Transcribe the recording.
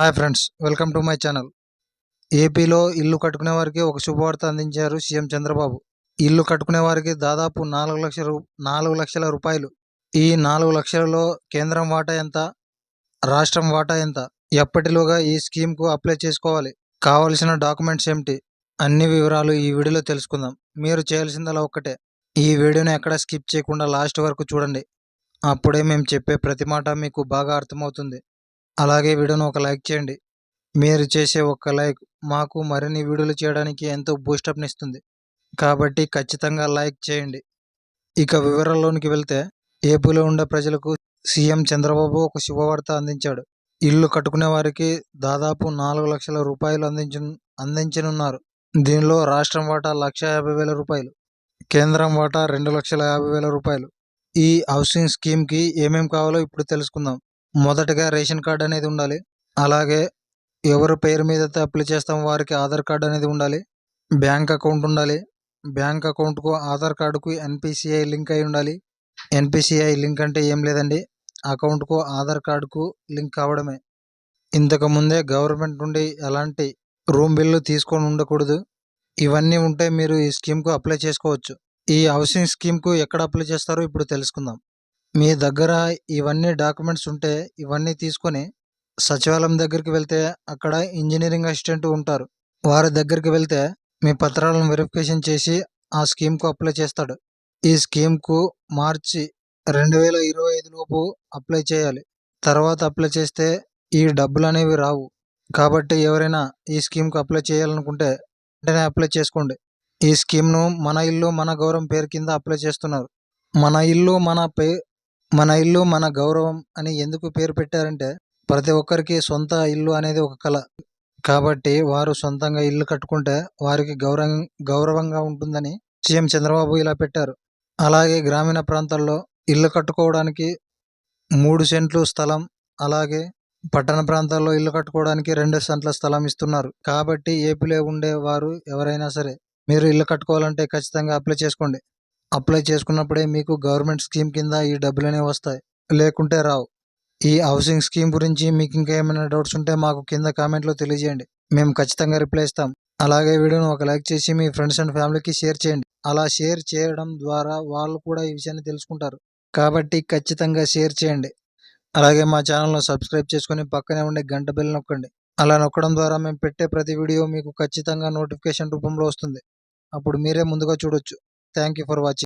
Hi friends welcome to my channel. ఏపీలో ఇల్లు కట్టుకునే వారికి ఒక శుభవార్త అందించారు సీఎం చంద్రబాబు. ఇల్లు కట్టుకునే వారికి దాదాపు నాలుగు లక్షల రూ నాలుగు లక్షల రూపాయలు. ఈ నాలుగు లక్షలలో కేంద్రం వాటా ఎంత? రాష్ట్రం వాటా ఎంత? ఎప్పటిలోగా ఈ స్కీమ్కు అప్లై చేసుకోవాలి? కావలసిన డాక్యుమెంట్స్ ఏమిటి? అన్ని వివరాలు ఈ వీడియోలో తెలుసుకుందాం. మీరు చేయాల్సిందలా ఒక్కటే. ఈ వీడియోని ఎక్కడ స్కిప్ చేయకుండా లాస్ట్ వరకు చూడండి. అప్పుడే మేము చెప్పే ప్రతి మాట మీకు బాగా అర్థమవుతుంది. అలాగే వీడియోను ఒక లైక్ చేయండి. మీరు చేసే ఒక్క లైక్ మాకు మరిన్ని వీడియోలు చేయడానికి ఎంతో బూస్టప్ని ఇస్తుంది. కాబట్టి ఖచ్చితంగా లైక్ చేయండి. ఇక వివరాల్లోనికి వెళ్తే ఏపీలో ఉండే ప్రజలకు సీఎం చంద్రబాబు ఒక శుభవార్త అందించాడు. ఇల్లు కట్టుకునే వారికి దాదాపు నాలుగు లక్షల రూపాయలు అందించ అందించనున్నారు. దీనిలో రాష్ట్రం వాటా లక్ష యాభై వేల రూపాయలు కేంద్రం వాటా రెండు లక్షల యాభై వేల రూపాయలు. ఈ హౌసింగ్ స్కీమ్కి ఏమేం కావాలో ఇప్పుడు తెలుసుకుందాం. మొదటగా రేషన్ కార్డ్ అనేది ఉండాలి. అలాగే ఎవరి పేరు మీద అయితే అప్లై చేస్తాం వారికి ఆధార్ కార్డ్ అనేది ఉండాలి. బ్యాంక్ అకౌంట్ ఉండాలి. బ్యాంక్ అకౌంట్కు ఆధార్ కార్డుకు ఎన్పిసిఐ లింక్ అయి ఉండాలి. ఎన్పిసిఐ లింక్ అంటే ఏం లేదండి. అకౌంట్కు ఆధార్ కార్డుకు లింక్ కావడమే. ఇంతకు ముందే గవర్నమెంట్ నుండి ఎలాంటి రూమ్ బిల్లు తీసుకొని ఉండకూడదు. ఇవన్నీ ఉంటే మీరు ఈ స్కీమ్కు అప్లై చేసుకోవచ్చు. ఈ హౌసింగ్ స్కీమ్కు ఎక్కడ అప్లై చేస్తారో ఇప్పుడు తెలుసుకుందాం. మీ దగ్గర ఇవన్నీ డాక్యుమెంట్స్ ఉంటే ఇవన్నీ తీసుకొని సచివాలయం దగ్గరికి వెళ్తే అక్కడ ఇంజనీరింగ్ అసిస్టెంట్ ఉంటారు. వారి దగ్గరికి వెళ్తే మీ పత్రాలను వెరిఫికేషన్ చేసి ఆ స్కీమ్కు అప్లై చేస్తాడు. ఈ స్కీమ్కు మార్చి రెండు వేల ఇరవై ఐదు లోపు అప్లై చేయాలి. తర్వాత అప్లై చేస్తే ఈ డబ్బులు అనేవి రావు. కాబట్టి ఎవరైనా ఈ స్కీమ్కు అప్లై చేయాలనుకుంటే వెంటనే అప్లై చేసుకోండి. ఈ స్కీమ్ను మన ఇల్లు మన గౌరవం పేరు కింద అప్లై చేస్తున్నారు. మన ఇల్లు మన పే మన ఇల్లు మన గౌరవం అని ఎందుకు పేరు పెట్టారంటే ప్రతి ఒక్కరికి సొంత ఇల్లు అనేది ఒక కళ. కాబట్టి వారు సొంతంగా ఇల్లు కట్టుకుంటే వారికి గౌరవం గౌరవంగా ఉంటుందని సీఎం చంద్రబాబు ఇలా పెట్టారు. అలాగే గ్రామీణ ప్రాంతాల్లో ఇల్లు కట్టుకోవడానికి మూడు సెంట్లు స్థలం అలాగే పట్టణ ప్రాంతాల్లో ఇల్లు కట్టుకోవడానికి రెండు సెంట్ల స్థలం ఇస్తున్నారు. కాబట్టి ఏపీలో ఉండే వారు ఎవరైనా సరే మీరు ఇల్లు కట్టుకోవాలంటే ఖచ్చితంగా అప్లై చేసుకోండి. అప్లై చేసుకున్నప్పుడే మీకు గవర్నమెంట్ స్కీమ్ కింద ఈ డబ్బులు అనేవి వస్తాయి. లేకుంటే రావు. ఈ హౌసింగ్ స్కీమ్ గురించి మీకు ఇంకా ఏమైనా డౌట్స్ ఉంటే మాకు కింద కామెంట్లో తెలియజేయండి. మేము ఖచ్చితంగా రిప్లై ఇస్తాం. అలాగే వీడియోను ఒక లైక్ చేసి మీ ఫ్రెండ్స్ అండ్ ఫ్యామిలీకి షేర్ చేయండి. అలా షేర్ చేయడం ద్వారా వాళ్ళు కూడా ఈ విషయాన్ని తెలుసుకుంటారు. కాబట్టి ఖచ్చితంగా షేర్ చేయండి. అలాగే మా ఛానల్ను సబ్స్క్రైబ్ చేసుకొని పక్కనే ఉండే గంట బెల్ నొక్కండి. అలా నొక్కడం ద్వారా మేము పెట్టే ప్రతి వీడియో మీకు ఖచ్చితంగా నోటిఫికేషన్ రూపంలో వస్తుంది. అప్పుడు మీరే ముందుగా చూడొచ్చు. Thank you for watching